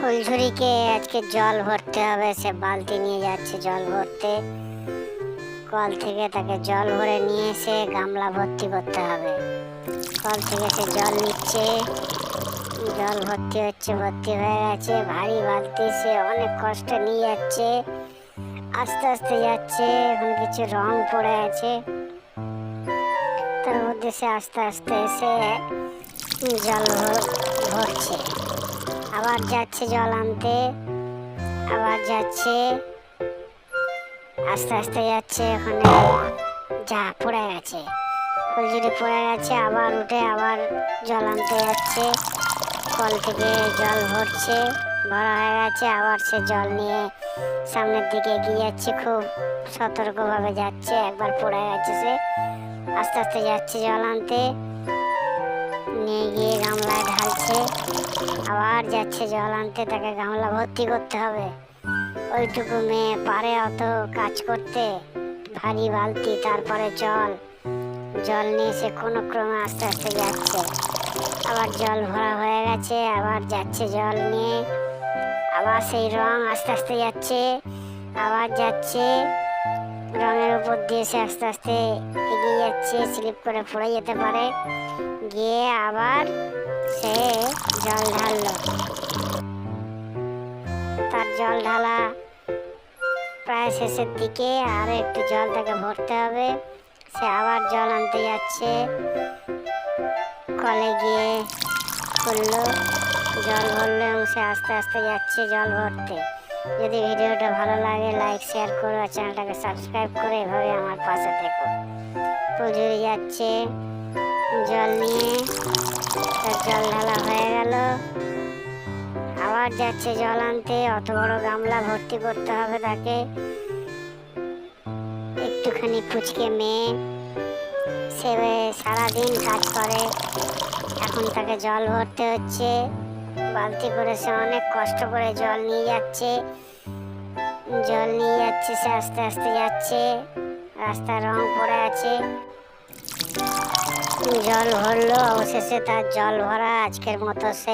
ফুলঝুরিকে আজকে জল ভরতে হবে। সে বালতি নিয়ে যাচ্ছে জল ভরতে। কল থেকে তাকে জল ভরে নিয়ে এসে গামলা ভর্তি করতে হবে। কল থেকে সে জল নিচ্ছে। জল ভর্তি হচ্ছে, ভর্তি হয়ে গেছে। ভারী বালতি সে অনেক কষ্ট নিয়ে যাচ্ছে। আস্তে আস্তে যাচ্ছে। এখন কিছু রং পড়ে আছে। তার মধ্যে সে আস্তে আস্তে এসে জল ভর- ভরছে। আবার যাচ্ছে জল আনতে, আবার যাচ্ছে, আস্তে আস্তে যাচ্ছে ওখানে। যা, পড়ে গেছে। ফুলঝুরি পড়ে গেছে, আবার উঠে আবার জল আনতে যাচ্ছে। কল থেকে জল ভরছে, ভরা হয়ে গেছে, আবার সে জল নিয়ে সামনের দিকে এগিয়ে যাচ্ছে, খুব সতর্কভাবে যাচ্ছে, একবার পড়ে গেছে সে। আস্তে আস্তে যাচ্ছে জল আনতে, নিয়ে গিয়ে গামলায় ঢালছে। আবার যাচ্ছে জল আনতে, তাকে গামলা ভর্তি করতে হবে। ওইটুকু মেয়ে পারে অত কাজ করতে। ভারী বালতি, তারপরে জল। জল নিয়ে সে কোনো ক্রমে আস্তে আস্তে যাচ্ছে। আবার জল ভরা হয়ে গেছে, আবার যাচ্ছে জল নিয়ে। আবার সেই রং আস্তে আস্তে যাচ্ছে, আবার যাচ্ছে। রঙের উপর দিয়ে সে আস্তে আস্তে এগিয়ে যাচ্ছে, স্লিপ করে পড়ে যেতে পারে। গিয়ে আবার সে জল ঢাললো। তার জল ঢালা প্রায় শেষের দিকে আর একটু জল তাকে ভরতে হবে। সে আবার জল আনতে যাচ্ছে। কলে গিয়ে খুললো, জল ভরলো এবং সে আস্তে আস্তে যাচ্ছে জল ভরতে। যদি ভিডিওটা ভালো লাগে, লাইক, শেয়ার করো আর চ্যানেলটাকে সাবস্ক্রাইব করে এভাবে আমার পাশে থেকো। পুজুরি যাচ্ছে জল নিয়ে। তার জল ঢালা হয়ে গেল। আবার যাচ্ছে জল আনতে, অত বড় গামলা ভর্তি করতে হবে তাকে। একটুখানি পুচকে মেয়ে, সে সারাদিন কাজ করে। এখন তাকে জল ভরতে হচ্ছে। বালতি করে সে অনেক কষ্ট করে জল নিয়ে যাচ্ছে। জল নিয়ে যাচ্ছে, সে আস্তে আস্তে যাচ্ছে। রাস্তায় রং পড়ে আছে। জল ভরলো অবশেষে তার জল ভরা আজকের মতো শেষ।